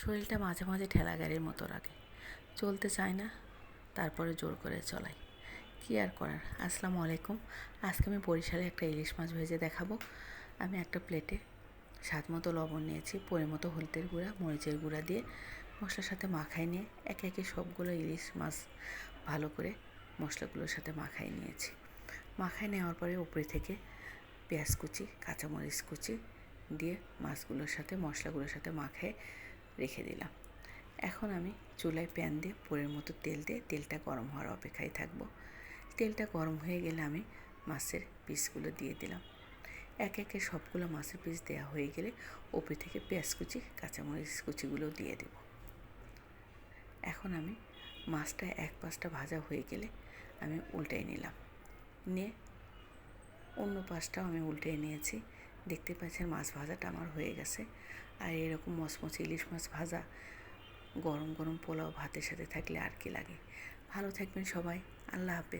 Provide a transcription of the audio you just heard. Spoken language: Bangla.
শরীরটা মাঝে মাঝে ঠেলা গাড়ির মতো লাগে। চলতে চায় না, তারপরে জোর করে চলাই। কী আর করার? আসসালামু আলাইকুম। আজকে আমি বরিশালে একটা ইলিশ মাছ ভেজে দেখাবো। আমি একটা প্লেটে স্বাদ মতো লবণ নিয়েছি পরিমতো হলদের গুঁড়া, মরিচের গুঁড়া দিয়ে মশলার সাথে মাখাই নিয়ে একে একে সবগুলো ইলিশ মাছ ভালো করে মশলাগুলোর সাথে মাখাই নিয়েছি। মাখাই নেওয়ার পরে উপরে থেকে পেঁয়াজ কুচি, কাঁচামরিচ কুচি দিয়ে মাছগুলোর সাথে, মশলাগুলোর সাথে মাখায় রেখে দিলাম। এখন আমি চুলায় প্যান দিয়ে পোড়ের মতো তেল দিয়ে তেলটা গরম হওয়ার অপেক্ষায় থাকব। তেলটা গরম হয়ে গেলে আমি মাছের পিসগুলো দিয়ে দিলাম। এক একে সবগুলো মাছের পিস দেওয়া হয়ে গেলে ওপরে থেকে পেঁয়াজ কুচি, কাঁচামরিচ কুচিগুলো দিয়ে দেব। এখন আমি মাছটা এক পাশটা ভাজা হয়ে গেলে আমি উল্টাই নিলাম। নিয়ে অন্য পাশটাও আমি উল্টে নিয়েছি। দেখতে পাচ্ছেন মাছ ভাজাটা আমার হয়ে গেছে। আর এরকম মচমচে ইলিশ মাছ ভাজা, গরম গরম পোলাও ভাতের সাথে থাকলে আর কি লাগে। ভালো থাকবেন সবাই, আল্লাহ হাফেজ।